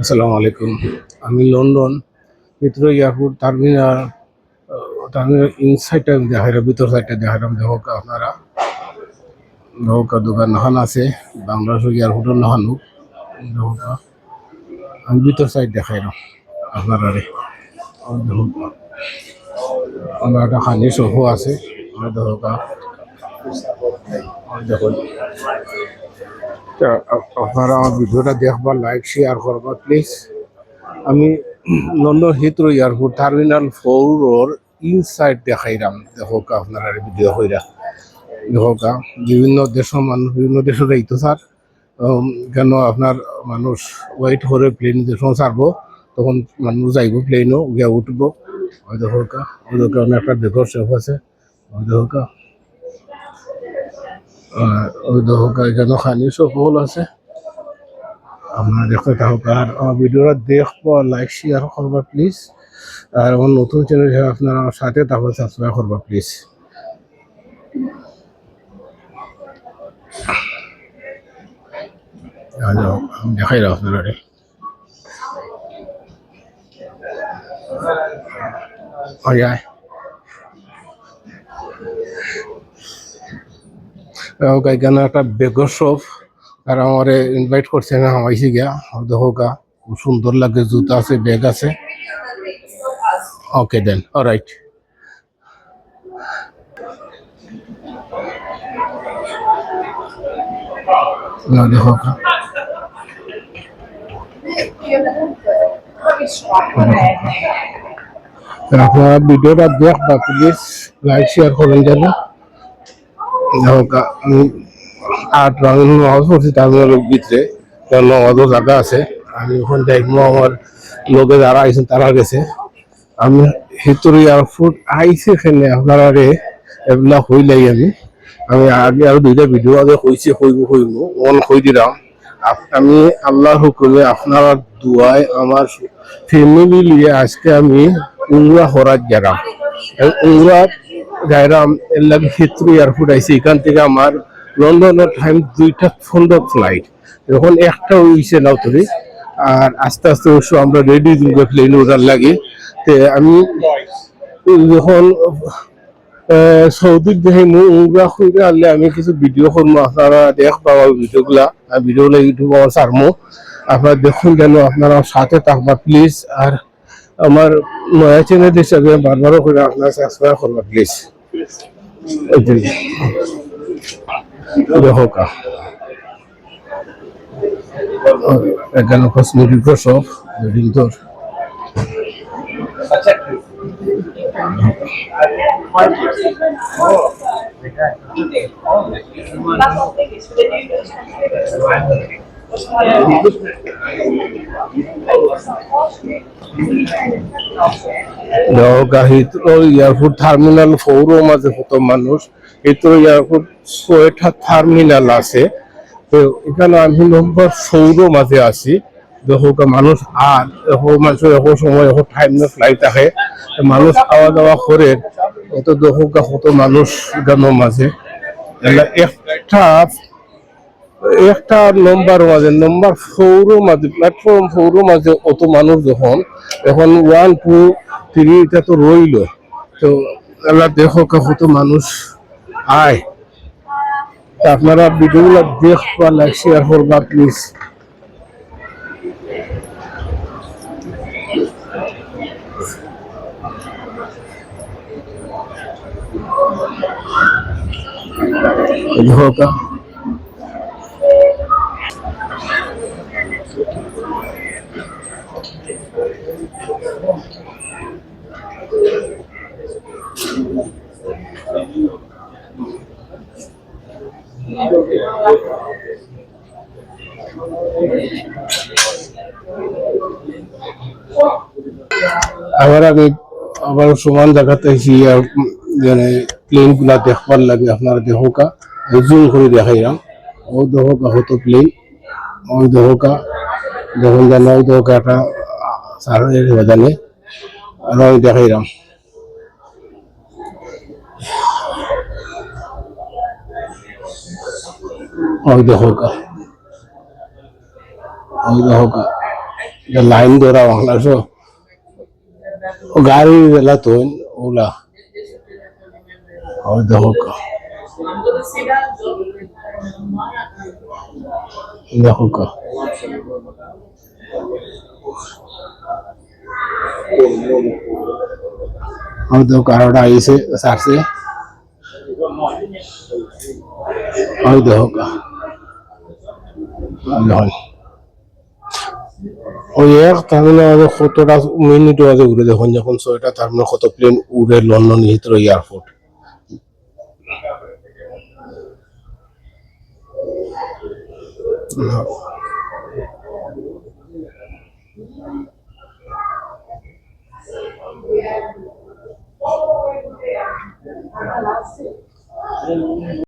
আসসালামু আলাইকুম। আমি লন্ডন মিত্র এয়ারপোর্ট টার্মিনাল টার্মিনাল ইনসাইডটা আমি দেখাইলাম ভিতর সাইডটা দেখাইলাম দেখো আপনারা। দেখো দোকান নাহান আছে, বাংলাদেশ এয়ারপোর্টের নাহানু দেখো আমি ভিতর সাইড দেখাইলাম আপনারা রে। দেখো আমরা একটা খানি সহু আছে আর দেখো দেখুন আপনারা আমার ভিডিওটা দেখবা লাইক শেয়ার করবা প্লিজ আমি London Heathrow airport terminal four inside দেখাইলাম দেখো কা, আপনারা ভিডিও হইরা দেখো কা, বিভিন্ন দেশের মানুষ, বিভিন্ন দেশের এই তো স্যার কেন আপনার মানুষ ওয়েট করে প্লেন যখন ছাড়বো, তখন মানুষ যাইব প্লেনও গিয়ে উঠবো। ওই দেখো কা, ওই একটা বেগর শেফ আছে। ওই দেখো কা। আর ওই আছে। আপনারা দেখতে থাকুক আর আমার ভিডিওটা দেখব লাইক শেয়ার করবা প্লিজ আর আমার নতুন চ্যানেল আপনারা আমার সাথে তারপর সাবস্ক্রাইব করবা প্লিজ দেখাই রাখ আপনারা। আয় আয় হোক এখানে একটা বেগর শপ আর আমার ইনভাইট করছে না হামাইছি গিয়া দেখো গা খুব সুন্দর লাগে জুতা আছে ব্যাগ আছে ওকে দেন অলরাইট না দেখো গা আপনারা ভিডিওটা দেখবা প্লিজ লাইক শেয়ার করেন যেন দেখো গা আমি আট আমি নওয়াজ পড়ছি টার্মিনালের ভিতরে। নওয়াজও জায়গা আছে। আমি ওখান দেখব আমার লোকে যারা আইছেন তারা গেছে। আমি হিতরি এয়ারপোর্ট আইছি এখানে, আপনারা রে এগুলা হইলাই আমি। আমি আগে আর দুইটা ভিডিও আগে হইছে, হইব হইব, অন হই দিলাম। আমি আল্লাহর হুকুমে আপনারা দুয়ায় আমার ফ্যামিলি নিয়ে আজকে আমি উমরা হরাত গেলাম। উমরা যাইরাম এর লাগে হিত্রু এয়ারপোর্ট আইছি। এখান থেকে আমার লন্ডনের টাইম দুইটা পনেরো ফ্লাইট যখন একটা হইছে না তরি আর আস্তে আস্তে অবশ্য আমরা রেডি দিকে প্লেন ওঠার লাগে। তে আমি যখন সৌদির দেখে উমরা খুঁজে আনলে আমি কিছু ভিডিও করব আপনারা দেখ পাওয়া ভিডিওগুলা ভিডিওগুলো ইউটিউব আমার সারমো আপনারা দেখুন যেন আপনারা সাথে থাকবা প্লিজ আর আমার নয়া চ্যানেল হিসাবে বারবারও করে আপনারা সাবস্ক্রাইব করবা প্লিজ হিত্রো এয়ারপোর্ট টার্মিনাল ফৌরও মাঝে কত মানুষ? হিত্রো এয়ারপোর্ট ছয়টা টার্মিনাল আছে। তো এখানে আমি নম্বর সৌর মাঝে আছি। দেখো কা মানুষ আর এখন মানুষ এখন সময় এখন টাইম না ফ্লাইট থাকে মানুষ খাওয়া দাওয়া করে অত দেখো কা কত মানুষ গানের মাঝে। একটা একটা নম্বর মাঝে নম্বর ফৌর মাঝে প্ল্যাটফর্ম ফৌর মাঝে অত মানুষ যখন, এখন ওয়ান টু থ্রি এটা তো রইল। তো এলা দেখো কত মানুষ আয়। আপনারা ভিডিওগুলো দেখবা লাইক শেয়ার করবা প্লিজ আবার আমি আবার সমান আইছি আর মানে প্লেনগুলা দেখবার লাগে, আপনারা দেখোকা জুম করে দেখাইলাম। ও দেখোকা হতো প্লেন ওই দেখোকা যখন জানো ওই দেখোকা একটা সারের জানে আর আমি দেখাইলাম ওই দেখোকা ওই দেখোকা এটা লাইন ধরা বাংলাদেশ ও গাড়ি এলা তো ওলা ও দেখো কা। দেখো কা। ও দেখো কারোটা আইসে সারছে ওই দেখো কা। দেখুন। ওই এক মানে আমাদের কতটা মিনিট আছে ঘুরে দেখুন যখন ছয়টা, তার মানে কত প্লেন উড়ে লন্ডন হিথ্রো এয়ারপোর্ট